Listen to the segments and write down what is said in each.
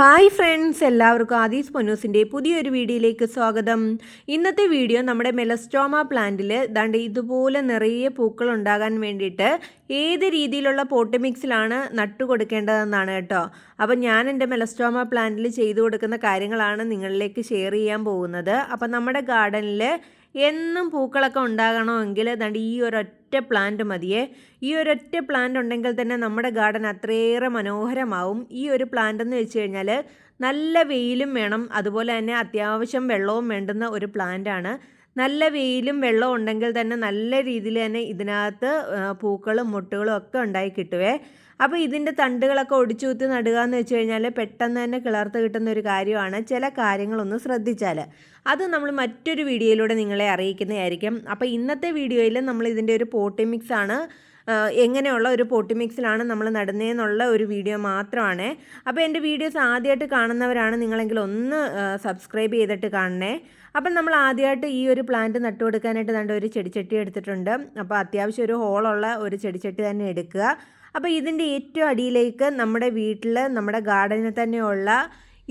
Hi friends എല്ലാവർക്കും ആദീസ് പൊന്നൂസിന്റെ പുതിയൊരു വീഡിയോയിലേക്ക് സ്വാഗതം. ഇന്നത്തെ വീഡിയോ നമ്മുടെ മെലസ്റ്റോമ പ്ലാന്റിൽ ദാണ്ട് ഇതുപോലെ നിറയെ പൂക്കൾ ഉണ്ടാകാൻ വേണ്ടിയിട്ട് ഏത് രീതിയിലുള്ള പോട്ട് മിക്സിലാണ് നട്ടു കൊടുക്കേണ്ടതെന്നാണ് കേട്ടോ. അപ്പം ഞാൻ എന്റെ മെലസ്റ്റോമ പ്ലാന്റിൽ ചെയ്തു കൊടുക്കുന്ന കാര്യങ്ങളാണ് നിങ്ങളിലേക്ക് ഷെയർ ചെയ്യാൻ പോകുന്നത്. അപ്പം നമ്മുടെ ഗാർഡനിൽ എന്നും പൂക്കളൊക്കെ ഉണ്ടാകണമെങ്കിൽ ദാണ്ട് ഈ ഒരൊറ്റ പ്ലാന്റ് മതിയേ. ഈ ഒരൊറ്റ പ്ലാന്റ് ഉണ്ടെങ്കിൽ തന്നെ നമ്മുടെ ഗാർഡൻ അത്രയേറെ മനോഹരമാവും. ഈ ഒരു പ്ലാന്റ് എന്ന് വെച്ച് കഴിഞ്ഞാൽ നല്ല വെയിലും വേണം. അതുപോലെ തന്നെ അത്യാവശ്യം വെള്ളവും വേണ്ടുന്ന ഒരു പ്ലാന്റാണ് നല്ല വെയിലും വെള്ളവും ഉണ്ടെങ്കിൽ തന്നെ നല്ല രീതിയിൽ തന്നെ ഇതിനകത്ത് പൂക്കളും മുട്ടുകളും ഒക്കെ ഉണ്ടായി കിട്ടുവേ. അപ്പോൾ ഇതിന്റെ തണ്ടുകളൊക്കെ ഒടിച്ചു നടുക എന്ന് വെച്ച് കഴിഞ്ഞാൽ പെട്ടെന്ന് തന്നെ കിളർത്ത് കിട്ടുന്ന ഒരു കാര്യമാണ് ചില കാര്യങ്ങളൊന്ന് ശ്രദ്ധിച്ചാൽ അത് നമ്മൾ മറ്റൊരു വീഡിയോയിലൂടെ നിങ്ങളെ അറിയിക്കുന്നതായിരിക്കും. അപ്പോൾ ഇന്നത്തെ വീഡിയോയിൽ നമ്മൾ ഇതിന്റെ ഒരു പോട്ടി മിക്സ് ആണ് എങ്ങനെയുള്ള ഒരു പോട്ടി മിക്സിലാണ് നമ്മൾ നടുന്നതെന്നുള്ള ഒരു വീഡിയോ മാത്രമാണ്. അപ്പോൾ എന്റെ വീഡിയോസ് ആദ്യമായിട്ട് കാണുന്നവരാണ് നിങ്ങളെങ്കിൽ ഒന്ന് സബ്സ്ക്രൈബ് ചെയ്തിട്ട് കാണണേ. അപ്പം നമ്മൾ ആദ്യമായിട്ട് ഈ ഒരു പ്ലാന്റ് നട്ടു കൊടുക്കാനായിട്ട് കണ്ട ഒരു ചെടിച്ചട്ടി എടുത്തിട്ടുണ്ട്. അപ്പോൾ അത്യാവശ്യം ഒരു ഹോളുള്ള ഒരു ചെടിച്ചട്ടി തന്നെ എടുക്കുക. അപ്പോൾ ഇതിന്റെ ഏറ്റവും അടിയിലേക്ക് നമ്മുടെ വീട്ടിൽ നമ്മുടെ ഗാർഡനിൽ തന്നെയുള്ള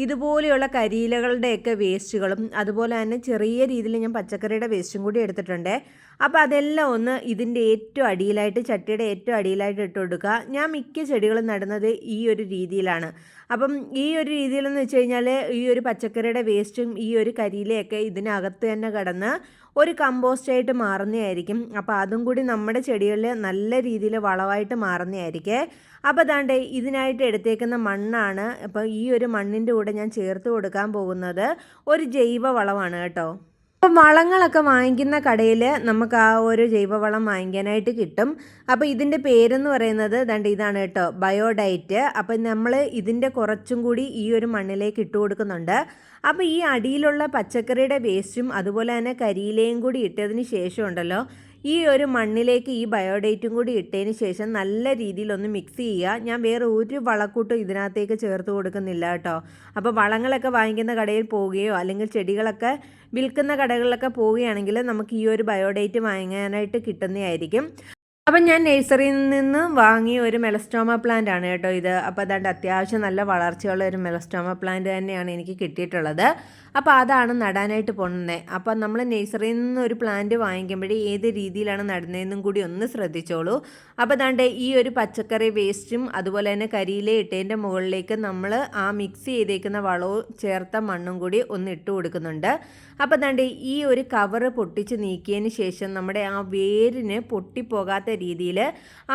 ഇതുപോലെയുള്ള കരിയിലകളുടെയൊക്കെ വേസ്റ്റുകളും അതുപോലെ തന്നെ ചെറിയ രീതിയിൽ ഞാൻ പച്ചക്കറിയുടെ വേസ്റ്റും കൂടി എടുത്തിട്ടുണ്ട്. അപ്പോൾ അതെല്ലാം ഒന്ന് ഇതിന്റെ ഏറ്റവും അടിയിലായിട്ട് ചട്ടിയുടെ ഏറ്റവും അടിയിലായിട്ട് ഇട്ട് കൊടുക്കുക. ഞാൻ മിക്ക ചെടികളും നടുന്നത് ഈ ഒരു രീതിയിലാണ്. അപ്പം ഈ ഒരു രീതിയിലെന്ന് വെച്ച് കഴിഞ്ഞാൽ ഈ ഒരു പച്ചക്കറിയുടെ വേസ്റ്റും ഈ ഒരു കരിയിലെയൊക്കെ ഇതിനകത്ത് തന്നെ കിടന്ന് ഒരു കമ്പോസ്റ്റായിട്ട് മാറുന്നതായിരിക്കും. അപ്പോൾ അതും കൂടി നമ്മുടെ ചെടികളിൽ നല്ല രീതിയിൽ വളമായിട്ട് മാറുന്നതായിരിക്കും. അപ്പോൾ അതാണ്ട് ഇതിനായിട്ട് എടുത്തേക്കുന്ന മണ്ണാണ് അപ്പോൾ ഈ ഒരു മണ്ണിന്റെ കൂടെ ഞാൻ ചേർത്ത് കൊടുക്കാൻ പോകുന്നത്. ഒരു ജൈവ വളമാണ് കേട്ടോ. അപ്പം വളങ്ങളൊക്കെ വാങ്ങിക്കുന്ന കടയിൽ നമുക്ക് ആ ഒരു ജൈവവളം വാങ്ങിക്കാനായിട്ട് കിട്ടും. അപ്പോൾ ഇതിന്റെ പേരെന്ന് പറയുന്നത് ദണ്ട് ഇതാണ് കേട്ടോ ബയോഡൈറ്റ്. അപ്പം നമ്മൾ ഇതിന്റെ കുറച്ചും കൂടി ഈ ഒരു മണ്ണിലേക്ക് ഇട്ട് കൊടുക്കുന്നുണ്ട്. അപ്പോൾ ഈ അടിയിലുള്ള പച്ചക്കറിയുടെ വേസ്റ്റും അതുപോലെ തന്നെ കരിയിലയും കൂടി ഇട്ടതിന് ശേഷം ഉണ്ടല്ലോ ഈ ഒരു മണ്ണിലേക്ക് ഈ ബയോഡേറ്റും കൂടി ഇട്ടതിന് ശേഷം നല്ല രീതിയിലൊന്ന് മിക്സ് ചെയ്യുക. ഞാൻ വേറെ ഒരു വളക്കൂട്ടും ഇതിനകത്തേക്ക് ചേർത്ത് കൊടുക്കുന്നില്ല കേട്ടോ. അപ്പോൾ വളങ്ങളൊക്കെ വാങ്ങിക്കുന്ന കടയിൽ പോവുകയോ അല്ലെങ്കിൽ ചെടികളൊക്കെ വിൽക്കുന്ന കടകളിലൊക്കെ പോവുകയാണെങ്കിൽ നമുക്ക് ഈ ഒരു ബയോഡേറ്റ് വാങ്ങാനായിട്ട് കിട്ടുന്നതായിരിക്കും. അപ്പം ഞാൻ നഴ്സറിയിൽ നിന്ന് വാങ്ങിയ ഒരു മെലസ്റ്റോമ പ്ലാന്റ് ആണ് കേട്ടോ ഇത്. അപ്പോൾ അതാണ്ട് അത്യാവശ്യം നല്ല വളർച്ചയുള്ള ഒരു മെലസ്റ്റോമ പ്ലാന്റ് തന്നെയാണ് എനിക്ക് കിട്ടിയിട്ടുള്ളത്. അപ്പോൾ അതാണ് നടാനായിട്ട് പോകുന്നത്. അപ്പോൾ നമ്മൾ നഴ്സറിയിൽ നിന്ന് ഒരു പ്ലാന്റ് വാങ്ങിക്കുമ്പോഴേ ഏത് രീതിയിലാണ് നടുന്നതെന്നും കൂടി ഒന്ന് ശ്രദ്ധിച്ചോളൂ. അപ്പോൾ അതാണ്ട് ഈ ഒരു പച്ചക്കറി വേസ്റ്റും അതുപോലെ തന്നെ കരിയിലെ ഇട്ടതിന്റെ മുകളിലേക്ക് നമ്മൾ ആ മിക്സ് ചെയ്തേക്കുന്ന വളവും ചേർത്ത മണ്ണും കൂടി ഒന്ന് ഇട്ട് കൊടുക്കുന്നുണ്ട്. അപ്പോൾ അതാണ്ട് ഈ ഒരു കവറ് പൊട്ടിച്ച് നീക്കിയതിന് ശേഷം നമ്മുടെ ആ വേരിന് പൊട്ടിപ്പോകാത്ത രീതിയിൽ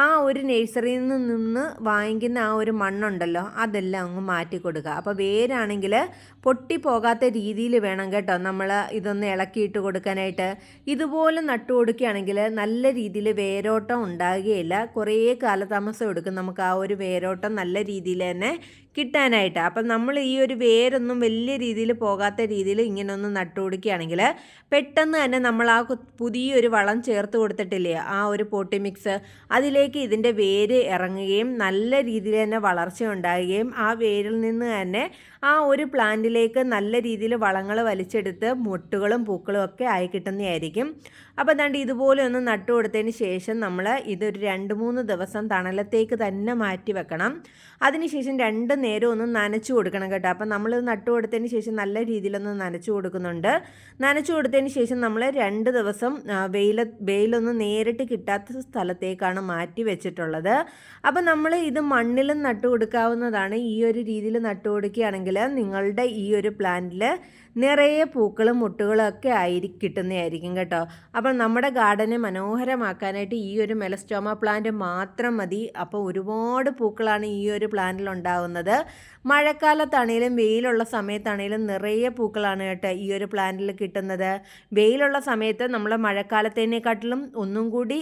ആ ഒരു നഴ്സറിയിൽ നിന്ന് വാങ്ങിക്കുന്ന ആ ഒരു മണ്ണുണ്ടല്ലോ അതെല്ലാം അങ്ങ് മാറ്റി കൊടുക്കുക. അപ്പോൾ വേരാണെങ്കിൽ പൊട്ടിപ്പോകാത്ത രീതിയിൽ വേണം കേട്ടോ നമ്മൾ ഇതൊന്ന് ഇളക്കിയിട്ട് കൊടുക്കാനായിട്ട്. ഇതുപോലെ നട്ടു കൊടുക്കുകയാണെങ്കിൽ നല്ല രീതിയിൽ വേരോട്ടം ഉണ്ടാകുകയില്ല. കുറേ കാലതാമസം എടുക്കും നമുക്ക് ആ ഒരു വേരോട്ടം നല്ല രീതിയിൽ തന്നെ കിട്ടാനായിട്ട്. അപ്പം നമ്മൾ ഈ ഒരു വേരൊന്നും വലിയ രീതിയിൽ പോകാത്ത രീതിയിൽ ഇങ്ങനെ ഒന്ന് നട്ടു കൊടുക്കുകയാണെങ്കിൽ പെട്ടെന്ന് തന്നെ നമ്മൾ ആ പുതിയൊരു വളം ചേർത്ത് കൊടുത്തിട്ടില്ലേ ആ ഒരു പോട്ടി മിക്സ്. അതിലേക്ക് ഇതിന്റെ വേര് ഇറങ്ങുകയും നല്ല രീതിയിൽ തന്നെ വളർച്ച ഉണ്ടാകുകയും ആ വേരിൽ നിന്ന് തന്നെ ആ ഒരു പ്ലാന്റിലേക്ക് നല്ല രീതിയിൽ വളങ്ങൾ വലിച്ചെടുത്ത് മുട്ടുകളും പൂക്കളും ഒക്കെ ആയി കിട്ടുന്നതായിരിക്കും. അപ്പോൾ എന്താണ്ട് ഇതുപോലെ ഒന്ന് നട്ടു കൊടുത്തതിന് ശേഷം നമ്മൾ ഇതൊരു രണ്ട് മൂന്ന് ദിവസം തണലത്തേക്ക് തന്നെ മാറ്റി വെക്കണം. അതിനുശേഷം രണ്ട് നേരം ഒന്ന് നനച്ചു കൊടുക്കണം കേട്ടോ. അപ്പം നമ്മൾ നട്ടു കൊടുത്തതിന് ശേഷം നല്ല രീതിയിലൊന്ന് നനച്ചു കൊടുക്കുന്നുണ്ട്. നനച്ചു കൊടുത്തതിന് ശേഷം നമ്മൾ രണ്ട് ദിവസം വെയിൽ വെയിലൊന്നും നേരിട്ട് കിട്ടാത്ത സ്ഥലത്തേക്കാണ് മാറ്റി വെച്ചിട്ടുള്ളത്. അപ്പം നമ്മൾ ഇത് മണ്ണിലും നട്ടു കൊടുക്കാവുന്നതാണ്. ഈ ഒരു രീതിയിൽ നട്ടു കൊടുക്കുകയാണെങ്കിൽ നിങ്ങളുടെ ഈ ഒരു പ്ലാന്റിൽ നിറയെ പൂക്കളും മുട്ടുകളും ഒക്കെ ആയി കിട്ടുന്നതായിരിക്കും കേട്ടോ. അപ്പം നമ്മുടെ ഗാർഡനെ മനോഹരമാക്കാനായിട്ട് ഈ ഒരു മെലസ്റ്റോമ പ്ലാന്റ് മാത്രം മതി. അപ്പോൾ ഒരുപാട് പൂക്കളാണ് ഈ ഒരു പ്ലാന്റിൽ ഉണ്ടാകുന്നത് മഴക്കാലത്താണേലും വെയിലുള്ള സമയത്താണേലും നിറയെ പൂക്കളാണ് കേട്ടോ ഈ ഒരു പ്ലാന്റിൽ കിട്ടുന്നത്. വെയിലുള്ള സമയത്ത് നമ്മൾ മഴക്കാലത്തേനേക്കാട്ടിലും ഒന്നും കൂടി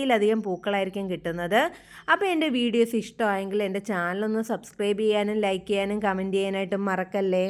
ഇരട്ടിയിലധികം പൂക്കളായിരിക്കും കിട്ടുന്നത്. അപ്പോൾ എന്റെ വീഡിയോസ് ഇഷ്ടമായെങ്കിൽ എന്റെ ചാനലൊന്ന് സബ്സ്ക്രൈബ് ചെയ്യാനും ലൈക്ക് ചെയ്യാനും കമന്റ് ചെയ്യാനായിട്ടും മറക്കല്ലേ?